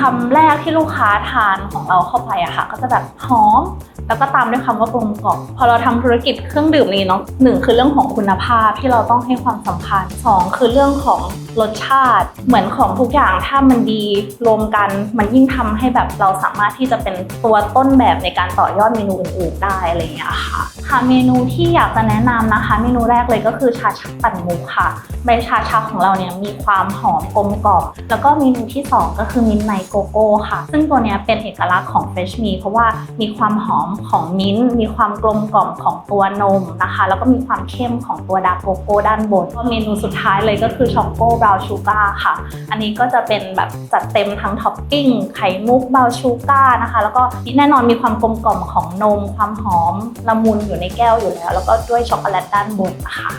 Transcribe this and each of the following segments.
คำแรกที่ลูกค้าทานของเราเข้าไปอะค่ะ ก็จะแบบหอม แล้วก็ตามด้วยคำว่ากลมกล่อมพอเราทำธุรกิจเครื่องดื่มนี้เนาะหนึ่งคือเรื่องของคุณภาพที่เราต้องให้ความสำคัญสองคือเรื่องของรสชาติ เหมือนของทุกอย่างถ้ามันดีรวมกันมันยิ่งทำให้แบบเราสามารถที่จะเป็นตัวต้นแบบในการต่อยอดเมนูอื่นๆได้อะไรอย่างเงี้ยค่ะค่ะเมนูที่อยากจะแนะนำนะคะ เมนูแรกเลยก็คือชาชักปั่นมุกค่ะใบชาชักของเราเนี่ยมีความหอมกลมกล่อมแล้วก็เมนูที่ 2 ก็คือมินไนโกโก้ค่ะ ซึ่งตัวเนี้ยเป็นเอกลักษณ์ของเฟชมีเพราะว่ามีความหอมของมิ้นท์มีความกลมกล่อมของตัวนมนะคะ แล้วก็มีความเข้มของตัวดาร์กโกโก้ด้านบนก็เมนูสุดท้ายเลยก็คือช็อกโกบราวชูการ์ค่ะ อันนี้ก็จะเป็นแบบจัดเต็มทั้งท็อปปิ้งไข่มุกบราวชูการ์นะคะ แล้วก็แน่นอนมีความกลมกล่อมของนม ความหอมละมุนอยู่ในแก้วอยู่แล้ว แล้วก็ด้วยช็อกโกแลตด้านบนนะคะ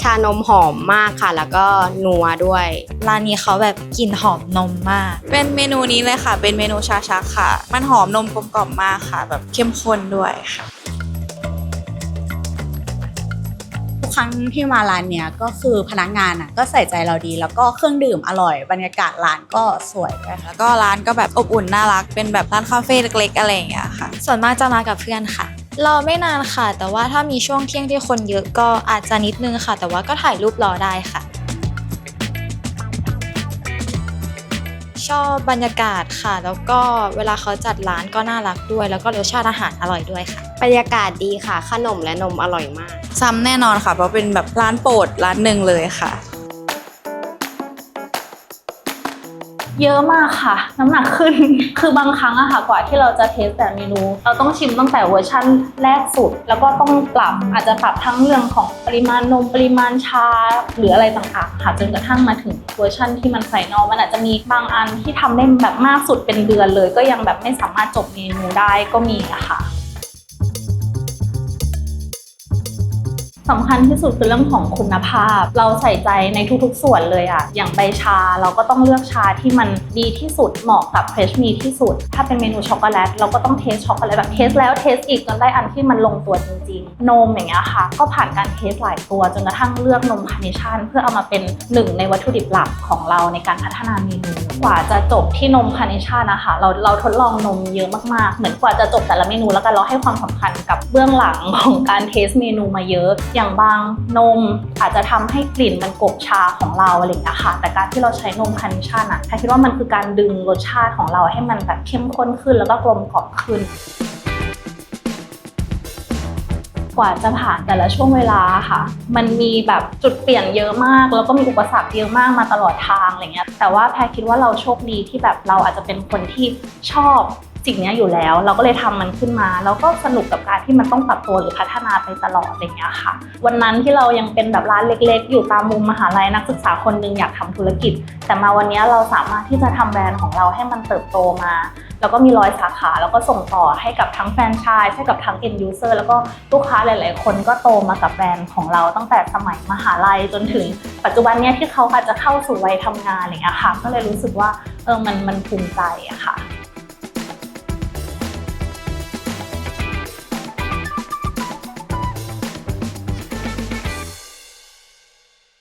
ชานมหอมมากค่ะ แล้วก็นัวด้วย ร้านนี้เขาแบบกลิ่นหอมนมมาก เป็นเมนูนี้เลยค่ะ เป็นเมนูชาชักค่ะ มันหอมนมกลมกล่อมมากค่ะ แบบเข้มข้นด้วยค่ะทุกครั้งที่มาร้านเนี้ยก็คือพนักงานอะก็ใส่ใจเราดี แล้วก็เครื่องดื่มอร่อย บรรยากาศร้านก็สวยด้วยค่ะแล้วก็ร้านก็แบบอบอุ่นน่ารัก เป็นแบบร้านคาเฟ่เล็กๆอะไรอย่างเงี้ยค่ะ ส่วนมากจะมากับเพื่อนค่ะ รอไม่นานค่ะ แต่ว่าถ้ามีช่วงเที่ยงที่คนเยอะก็อาจจะนิดนึงค่ะ แต่ว่าก็ถ่ายรูปรอได้ค่ะ ชอบบรรยากาศค่ะ แล้วก็เวลาเขาจัดร้านก็น่ารักด้วย แล้วก็รสชาติอาหารอร่อยด้วยค่ะ บรรยากาศดีค่ะ ขนมและนมอร่อยมาก ซ้ำแน่นอนค่ะ เพราะเป็นแบบร้านโปรดร้านหนึ่งเลยค่ะ เยอะมากค่ะ น้ำหนักขึ้น คือบางครั้งอะค่ะกว่าที่เราจะเทสแต่เมนู เราต้องชิมตั้งแต่เวอร์ชั่นแรกสุด แล้วก็ต้องปรับอาจจะปรับทั้งเรื่องของปริมาณนมปริมาณชา หรืออะไรต่างๆ ค่ะ จนกระทั่งมาถึงเวอร์ชั่นที่มันใส่นอมันอาจจะมีบางอันที่ทำได้แบบมากสุดเป็นเดือนเลย ก็ยังแบบไม่สามารถจบเมนูได้ก็มีอะค่ะ สำคัญที่สุดคือเรื่องของคุณภาพ เราใส่ใจในทุกๆส่วนเลยอะอย่างใบชาเราก็ต้องเลือกชาที่มันดีที่สุดเหมาะกับเฟรชมีที่สุด ถ้าเป็นเมนูช็อกโกแลตเราก็ต้องเทสช็อกโกแลตแบบเทสแล้วเทสอีกจนได้อันที่มันลงตัวจริงๆ นมอย่างเงี้ยค่ะ ก็ผ่านการเทสหลายตัวจนกระทั่งเลือกนมคาร์เนชั่นเพื่อเอามาเป็นหนึ่งในวัตถุดิบหลักของเราในการพัฒนาเมนูกว่าจะจบที่นมคาร์เนชั่นนะคะเราเราทดลองนมเยอะมากๆ เหมือนกว่าจะจบแต่ละเมนูแล้วกันเราให้ความสำคัญกับเบื้องหลังของการเทสเมนูมาเยอะอย่างบางนมอาจจะทำให้กลิ่นมันกบชาของเราอะไรอย่างเงี้ค่ะแต่การที่เราใช้นมคาร์เนชั่นอะแค่คิดว่ามันคือการดึงรสชาติของเราให้มันแบบเข้มข้นขึ้น แล้วก็กลมกล่อมขึ้นกว่าจะผ่านแต่ละช่วงเวลาค่ะ มันมีแบบจุดเปลี่ยนเยอะมาก แล้วก็มีอุปสรรคเยอะมากมาตลอดทางอะไรเงี้ย แต่ว่าแพรคิดว่าเราโชคดีที่แบบเราอาจจะเป็นคนที่ชอบ สิ่งนี้อยู่แล้ว เราก็เลยทำมันขึ้นมา แล้วก็สนุกกับการที่มันต้องปรับตัวหรือพัฒนาไปตลอดอะไรเงี้ยค่ะ วันนั้นที่เรายังเป็นแบบร้านเล็ก ๆ อยู่ตามมุมมหาลัยนักศึกษาคนหนึงอยากทำธุรกิจ แต่มาวันนี้เราสามารถที่จะทำแบรนด์ของเราให้มันเติบโตมา แล้วก็มีร้อยสาขาแล้วก็ส่งต่อให้กับทั้งแฟรนไชส์ให้กับทั้ง end user แล้วก็ลูกค้าหลาย ๆ คนก็โตมากับแบรนด์ของเราตั้งแต่สมัยมหาลัยจนถึงปัจจุบันเนี้ยที่เขาอาจจะเข้าสู่วัยทำงานอะไรอย่างเงี้ยค่ะ ก็เลยรู้สึกว่าเออมันมันภูมิใจอะค่ะ